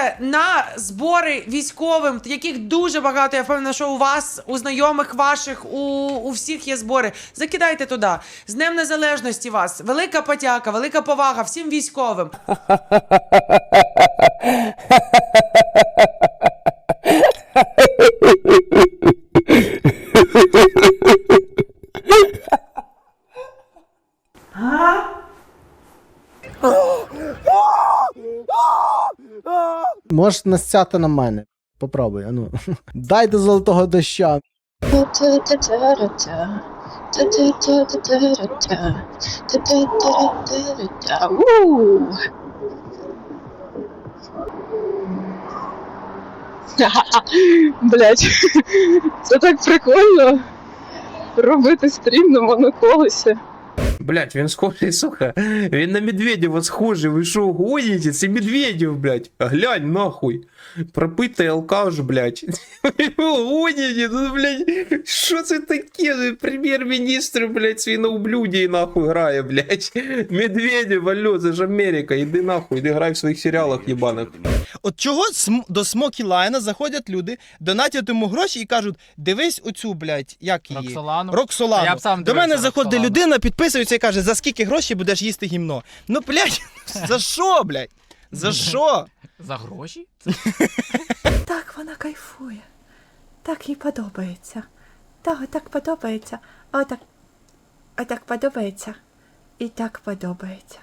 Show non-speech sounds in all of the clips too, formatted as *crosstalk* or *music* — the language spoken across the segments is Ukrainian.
закидайте на збори військовим, яких дуже багато. Я впевнена, що у вас, у знайомих ваших, у, у всіх є збори. Закидайте туди. З Днем Незалежності вас. Велика подяка, велика повага всім військовим. *laughs* Можеш насцяти на мене. Попробуй, ну. *laughs* Дай до золотого доща. *laughs* Блять, це так прикольно. Робити стрім на моноколесі. Блять, він схожий, сука. Він на Медведєва схожий. Ви що, гоніте? Це Медведєв, блять. Глянь, нахуй. Пропитий алкаш, блять. Ви гоніте, ну, блять. Що це таке? Прем'єр-міністр, блять, свій на ублюді нахуй грає, блять. Медведєв, алло, це ж Америка. Іди нахуй, іди грай в своїх серіалах єбаних. От чого до Смокі Лайна заходять люди, донатять йому гроші і кажуть: дивись оцю, блядь, як її? Роксолану. Роксолану. До мене заходить людина, підписується і каже, за скільки грошей будеш їсти гімно. Ну, блядь, *laughs* за що, блядь? За що? За гроші? Так вона кайфує. Так їй подобається. Так, так подобається. О, так. О, так подобається. І так подобається.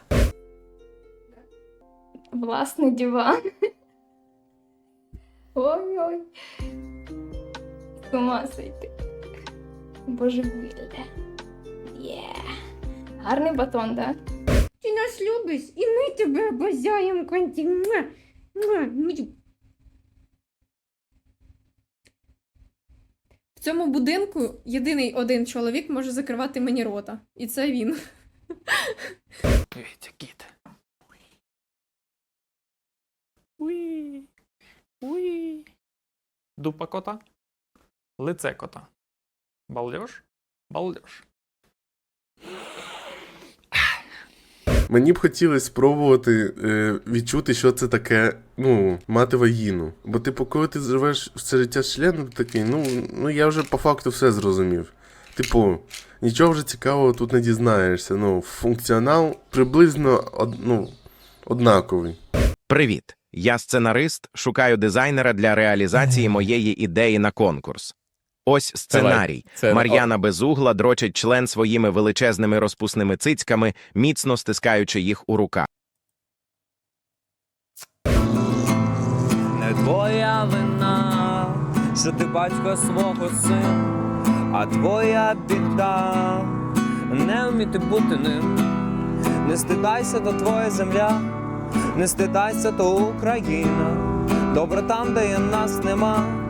Власний диван. Ой-ой. З ума сойти. Божевілля. Є. Гарний батон, да? Ти нас любиш, і ми тебе обожаємо, Конті. Муа, муа, муа. В цьому будинку єдиний один чоловік може закривати мені рота. І це він. Дивіться, кіт. Уї. Уї. Дупа кота. Лице кота. Балдеж? Балдеж. Мені б хотілося спробувати е, відчути, що це таке, ну, мати вагіну. Бо, типу, коли ти живеш все життя з членом, такий, ну, ну я вже по факту все зрозумів. Типу, нічого вже цікавого тут не дізнаєшся. Ну, функціонал приблизно од, ну, однаковий. Привіт! Я сценарист, шукаю дизайнера для реалізації моєї ідеї на конкурс. Ось сценарій. Мар'яна Безугла дрочить член своїми величезними розпусними цицьками, міцно стискаючи їх у руках. Не твоя вина, що ти батько свого сина, а твоя біда не вміти бути ним. Не стидайся, то твоя земля, не стидайся, то Україна. Добре там, де є нас нема.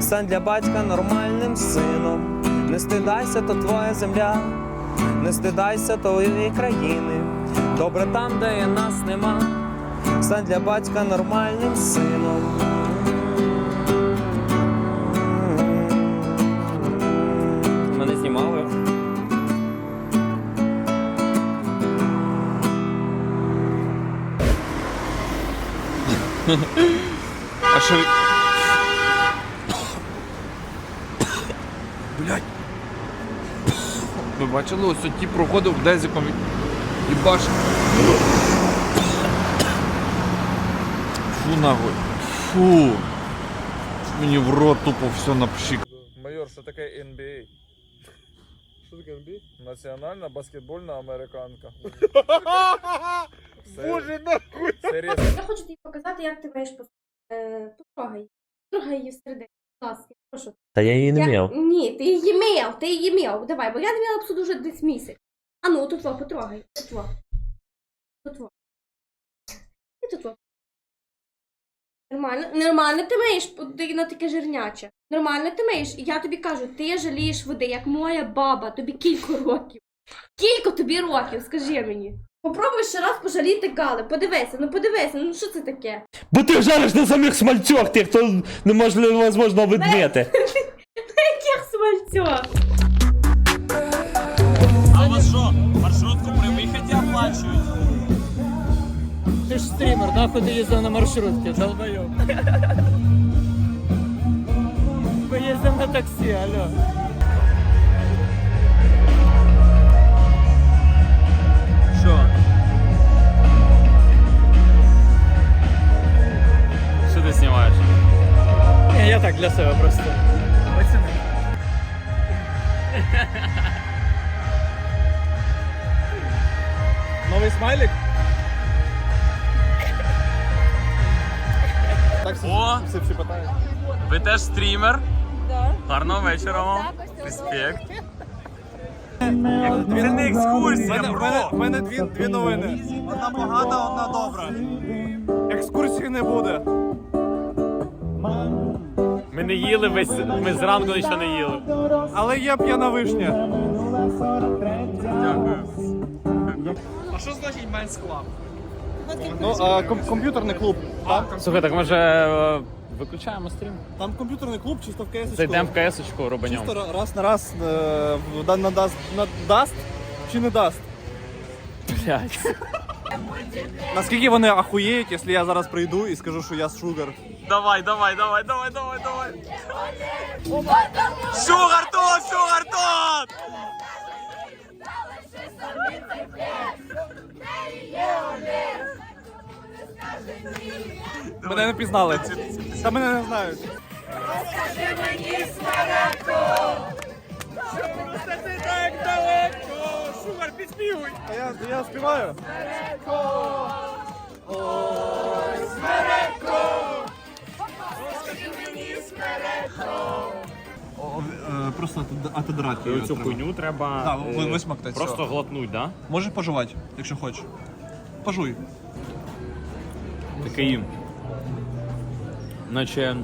Стань для батька нормальним сином. Не стидайся, то твоя земля, не стидайся тої країни. Добре там, де є нас нема. Стань для батька нормальним сином. Мене знімали. А що... Блять. Ви бачили, ось ті проходив дезиком і бачив. Фу нахуй. Фу. Мені в рот тупо все напшик. Майор, що таке NBA? Що таке NBA? Національна баскетбольна американка. *laughs* Боже нахуй! Серйозно. Я хочу тобі показати, як ти маєш пос- е, Потрогай. Потрогай її всередині. Будь ласка, прошу. Та я її не Я- Ні, ти її мив, ти її мив. Давай, бо я не мила псу дуже десь місяць. А ну, тут во, потрогай. Тут во. Тут во. І тут во. Нормально, нормально ти миєш, ти на таке жирняче. Нормально ти миєш. І я тобі кажу, ти жалієш води, як моя баба, тобі кілька років. Кілька тобі років, скажи мені. Попробуй ще раз пожаліти Гали. Подивися, ну подивися, ну що це таке? Бо ти жариш на самих смальцях, тих, хто неможливо невозможно видміти. *laughs* Яких смальцьох? А вас що, маршрутку при виході оплачують? ти ж стрімер, нахуй ти їздив на маршрутці, долбойоб. *laughs* Ми їздимо на таксі, алло. Я так для себе просто. Новий смайлик? О, ви теж стрімер? Гарного вечора вам. Респект. Це не екскурсія, бро. У мене дві, дві новини. Одна погана, одна добра. Екскурсії не буде. Ми не їли весь. Ми зранку нічого не їли. Але є п'яна вишня. Дякую. А що значить Men's Club? Ну, а, ком- комп'ютерний клуб. Там, Слухай, так може е, виключаємо стрім? там комп'ютерний клуб, чисто в КС. Зайдемо в КС-очку, робанем. Чисто раз на раз е, в- на, даст, на даст чи не даст? Блядь. Наскільки вони ахуєють, якщо я зараз прийду і скажу, що я шугар? Давай, давай, давай, давай, давай, давай. Шугартон, шугартон! Мене не пізнали. Та мене не знають. Шугар, підспівуй! А я, я співаю. Просто отодрати її Цю треба. хуйню треба Да, е, ви- висмоктать, просто все. глотнуть, да? Можеш пожувати, якщо хочеш. Пожуй. Такий. Наче.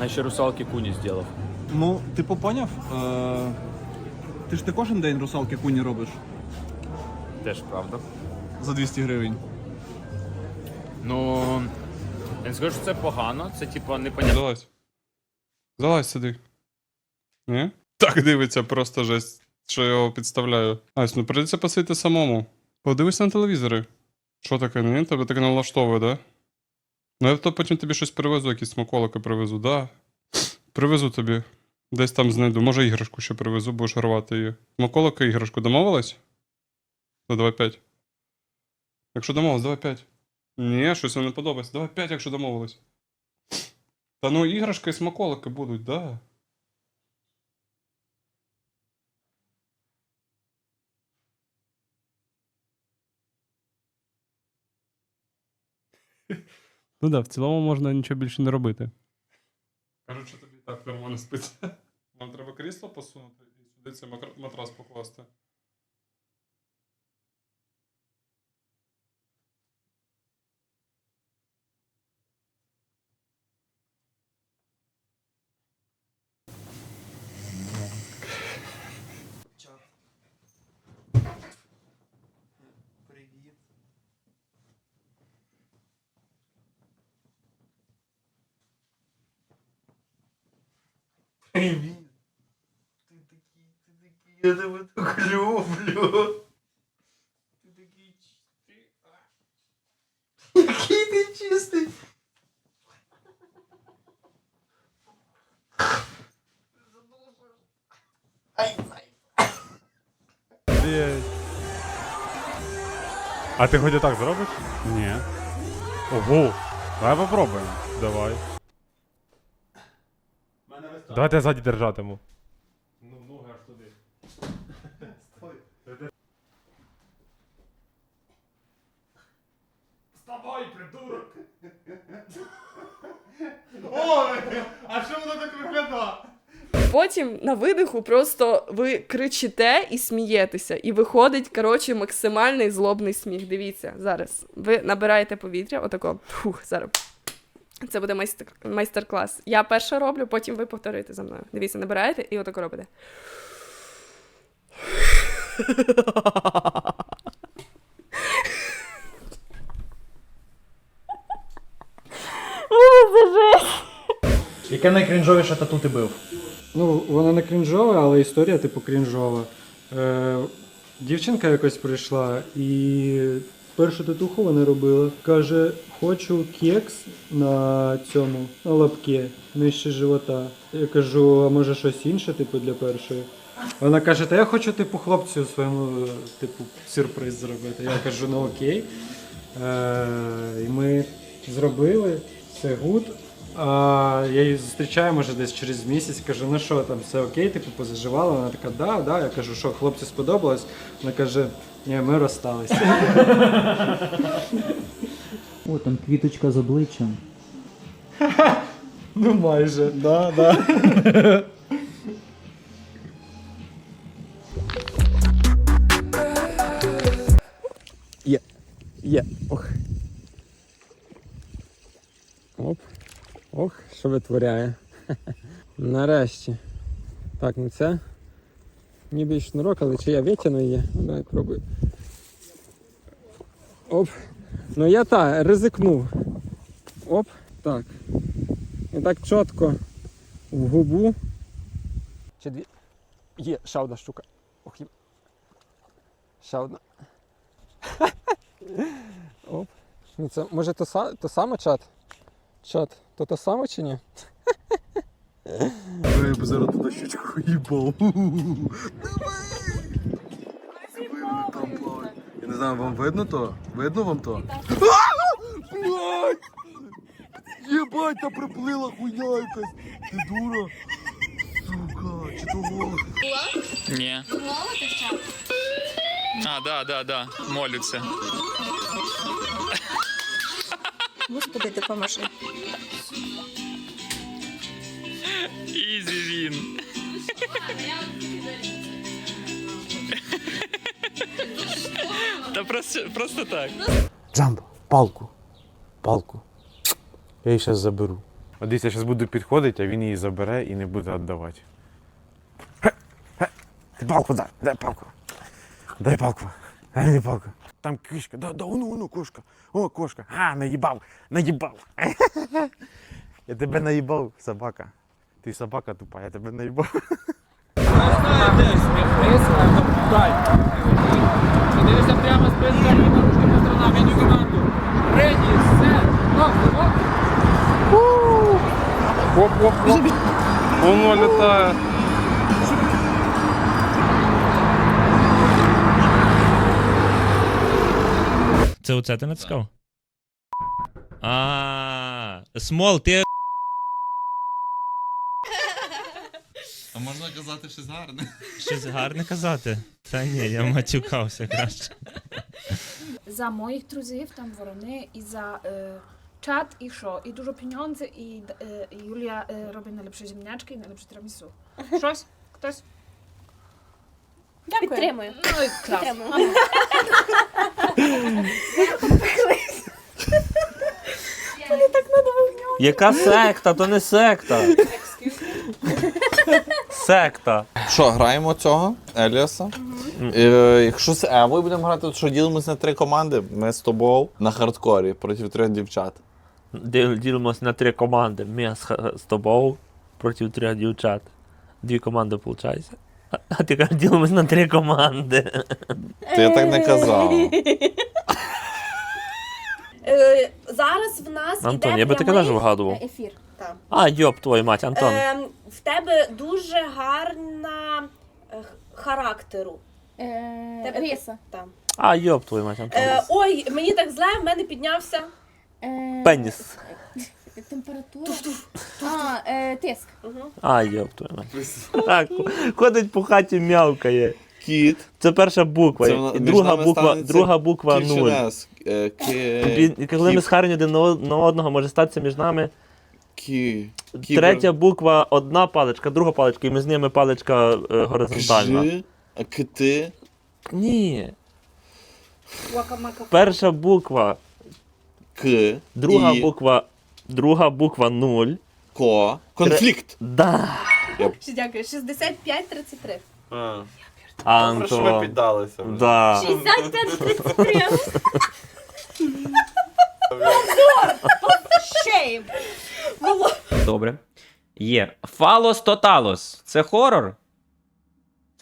Наче русалки куні зробив. Ну, типу поняв? Е, ти ж не кожен день русалки куні робиш Теж правда. за 200 гривень. Ну. Я не скажу, що це погано, це типа непонятно. Залазь. Залазь сюди. Ні? Так дивиться, просто жесть, що я його підставляю. Ась, ну прийдеться посидіти самому. Подивись на телевізори. Що таке, ні? Тебе таке налаштовує, да? Ну я то потім тобі щось привезу, якісь смаколики привезу, да. Привезу тобі. Десь там знайду. Може іграшку ще привезу, будеш рвати її. Смаколики іграшку домовилась? Ну давай 5. Якщо домовилась, давай 5. Ні, щось не подобається. Давай 5, якщо домовились. Та ну іграшки і смаколики будуть, да. *laughs* Ну да, в цілому можна нічого більше не робити. Кажуть, що тобі так нормально спиться. *laughs* Нам треба крісло посунути і сюди цей матрас покласти. Я тебе так люблю. Ти такий чистий. Який ти чистий. А ти хоч так зробиш? Ні. Ого. Давай попробуємо. Давай. Давайте я ззаді держатиму. Ну, ноги аж туди. Вставай, придурок! О, а що воно так виглядає? Потім на видиху просто ви кричите і смієтеся, і виходить, коротше, максимальний злобний сміх. Дивіться, зараз. Ви набираєте повітря, отако. Фух, зараз. Це буде майстер- майстер-клас. Я перше роблю, потім ви повторюєте за мною. Дивіться, набираєте і отако робите. Яке найкрінжовіше тату ти бив? Ну, вона не крінжова, але історія, типу, крінжова. Е, дівчинка якось прийшла і першу татуху вона робила. Каже, хочу кекс на цьому, на лапке, нижче живота. Я кажу, а може щось інше, типу, для першої. Вона каже, та я хочу, типу, хлопцю своєму, типу, сюрприз зробити. Я кажу, ну окей. Е, і ми зробили, все гуд. А я її зустрічаю, може, десь через місяць, кажу, ну що там, все окей, типу, позаживала. Вона така, да, да. Я кажу, що хлопцю сподобалось. Вона каже, ні, ми розсталися. *laughs* О, там квіточка з обличчям. Ну майже. Да, да. *laughs* Є. Є. Ох. Оп. Ох, що витворяє. *laughs* Нарешті. Так, ну це. Ніби й шнурок, але чи я витягну її? Давай пробуй. Оп. Ну я так, ризикнув. Оп, так. І так чітко в губу. Ще дві. Є, ще одна штука. Ох, є. Ще одна. *laughs* Оп. Ну це може то, то саме чат? Чат, то то саме чи ні? Я б зараз туди щучку їбав. Я не знаю, вам видно то? Видно вам то? Блядь! Єбать, та приплила хуйня якась. Ти дура. Сука, чи то голос? Ні. А, да, да, да. Молються. Господи, допоможи. Ізі він. Та просто, просто так. Джамбо, палку. Палку. Я її зараз заберу. От дивіться, я зараз буду підходити, а він її забере і не буде віддавати. Палку дай, дай палку. Дай палку. Дай мені палку. Там кішка, да, да, ону, ону, кошка. О, кошка. А, наїбав, наїбав. *laughs* Я тебе наїбав, собака. Ти собака тупа, я тебе наїбав. Дивися прямо команду. Реді, все, оп, оп. Оп-оп-оп. Воно літає. Це оце ти натискав? А, Смол, ти. А можна казати щось гарне? Щось гарне казати? Та ні, я матюкався краще. За моїх друзів, там ворони, і за е, чат, і що? І дуже піньонзи, і е, Юлія е, робить найліпші земнячки і найліпші трамісу. Щось? Хтось? Дякую. Підтримую. Ну, і клас. Підтримую. Яка секта? То не секта. Секта. Що, граємо цього Еліаса? Е, якщо з Евою будемо грати, то що ділимось на три команди. Ми з тобою на хардкорі проти трьох дівчат. Діл- Ділимось на три команди. Ми з, з тобою проти трьох дівчат. Дві команди виходить. А, а ти кажеш, ділимось на три команди. Ти так не казав. *laughs* Е, зараз в нас Антон, іде я би таке прямий теж вгадував. ефір. Так. А, йоп, твою мать, Антон. Ем, в тебе дуже гарна е, х- характеру. Е, Тебе- Риса. Там. А, йоп, твою мать, Антон. Е, ой, мені так зле, в мене піднявся. Е, Пеніс. Температура. А, е, тиск. А, йоп, твою мать. Так, ходить по хаті м'явкає. Кіт. Це перша буква. Це вона- і між друга нами буква, станеться друга буква нуль. Ківченес. Е, ки- коли ми кіп- схарені один на од- на одного, може статися між нами. кі- Третя буква одна паличка, друга паличка, і між ними паличка е, горизонтальна. Жи, а кити. Ні. Перша буква, К. друга і, буква, друга буква нуль. Ко. Конфлікт. Да. Дякую. 65-33. Добре, що ви піддалися. вже. Да. 65 33. Добре. Є. Фалос Тоталос. Це хорор?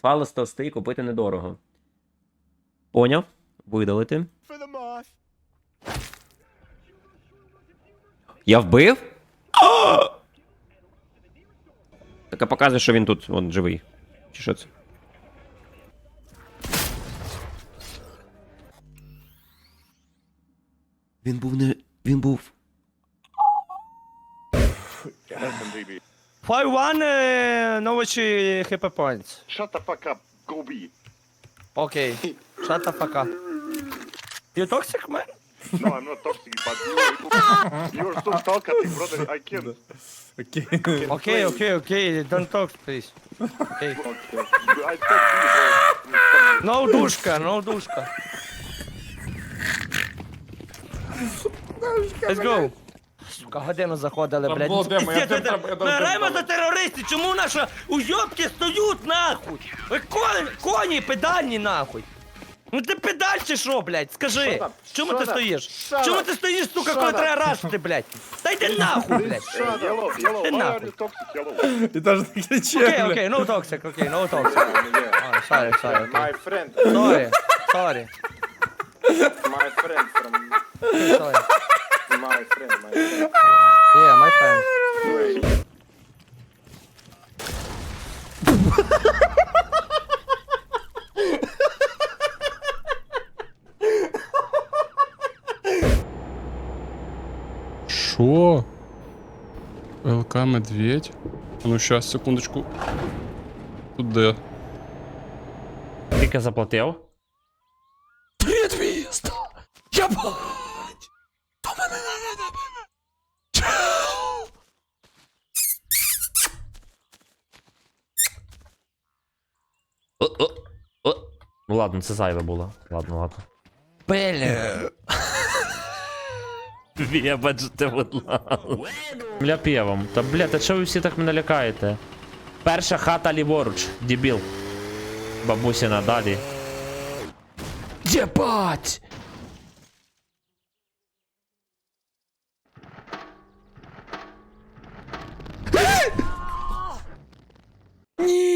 Фалос товстий купити недорого. Поняв. Видалити. Я вбив? *gasps* Так а показує, що він тут он живий. Чи що це? Він був не. Він був. 5-1, новичі хп points. Shut the fuck up, Gobi. Окей. Shut the fuck up. You toxic, man? No, I'm not toxic, but you, you're so talkative, brother. I can't. Okay. Okay, okay, okay. Don't talk, please. Okay. I talk to you, bro. No душка, no душка. Let's go. Сука, годину заходили, блядь. Володимир, я Пиздец, тебе я Ми граємо за терористів, чому наші уйобки стоють нахуй? Ви коні, коні педальні нахуй. Ну ти педаль чи що, блядь? Скажи. Shut Чому shut ти стоїш? shut Чому up, ти стоїш, сука, shut коли up. треба рашити, блядь? Та йди нахуй, блядь. Shut yellow, yellow. Why are нахуй. you toxic, yellow? І теж не кричи. Окей, окей, no toxic, окей, no toxic. Oh, sorry, sorry, okay. My friend. Sorry, sorry. My friend from. Sorry. My friend, my friend. Yeah, my friend. Що? ЛК Медведь? А Ну щас, секундочку. Тут де? Скільки заплатив? Три 200! Ябать! Та мене не Ну ладно, це зайве було. Ладно, ладно. Бля. Вибачте, будь ласка. Бля пєвом. Та бля, та чого ви всі так мене лякаєте? Перша хата ліворуч, дебіл. Бабусіна далі. Єбать! Ні!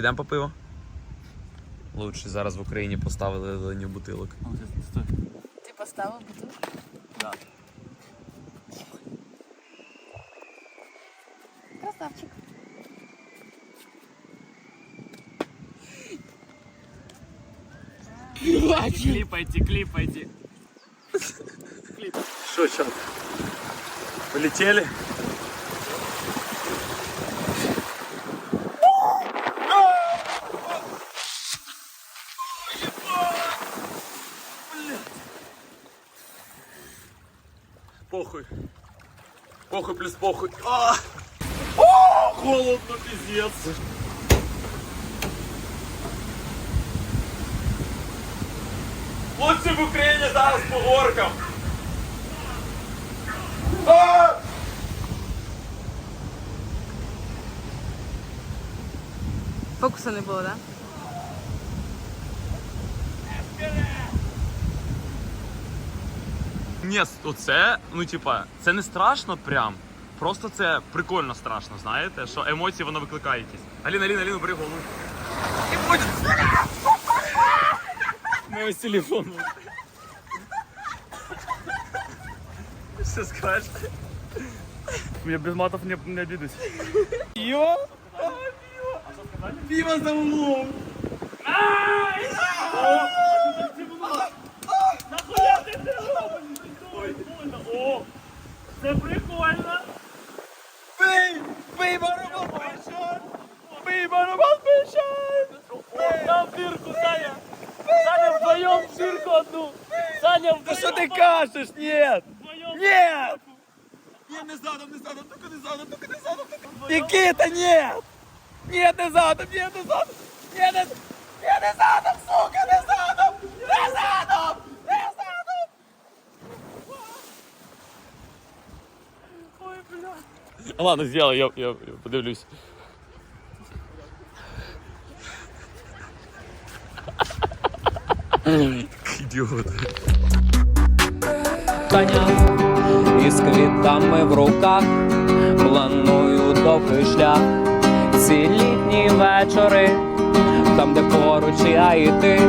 Нікіт, ідемо по пиво? Лучше зараз в Україні поставили зелені бутилок. Ти поставив бутилку? Да. Красавчик. Кліпайте, кліпайте. Что, сейчас? Полетели? Похуй. Похуй плюс похуй. А! О, холодно, пиздец. Хлопці в Україні зараз по горкам. А! Фокуса не було, так? Ні, оце, ну типа, це не страшно прям. Просто це прикольно страшно, знаєте, що емоції воно викликає якісь. Аліна, Аліна, Аліна, бери голову. Ну ось телефон. Що скажеш? Я без матов не, не обидусь. Пиво? Пиво за углом. це прикольно. Бий! Бий барабан пішов! Бий барабан пішов! Нам дырку, Саня! Саня, вдвоем дырку одну! Саня, вдвоем! Да что ты кажешь? Нет! Нет! Нет, не задом, не задом, только не задом, только не задом! Никита, нет! Нет, не задом, нет, не задом! Нет, не, нет, не задом, сука, не задом! Не задом! *laughs* Ладно, сделай, я, я, я подивлюсь. Ідіот. Таня із квітами в руках, планую довгий шлях. ці літні вечори, там, де поруч я і ти,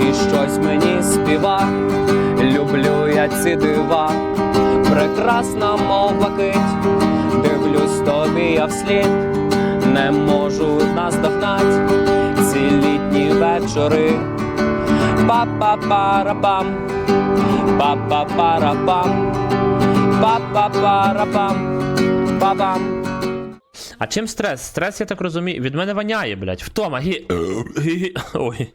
і щось мені співа. Люблю я ці дива, прекрасна мов блакить, дивлюсь тобі я вслід, не можу наздогнать ці літні вечори. Па-па-парапам, па-па-парапам, па-па-парапам, па-пам. А чим стрес? Стрес, я так розумію, від мене воняє, блядь. Втома, гі- Ой.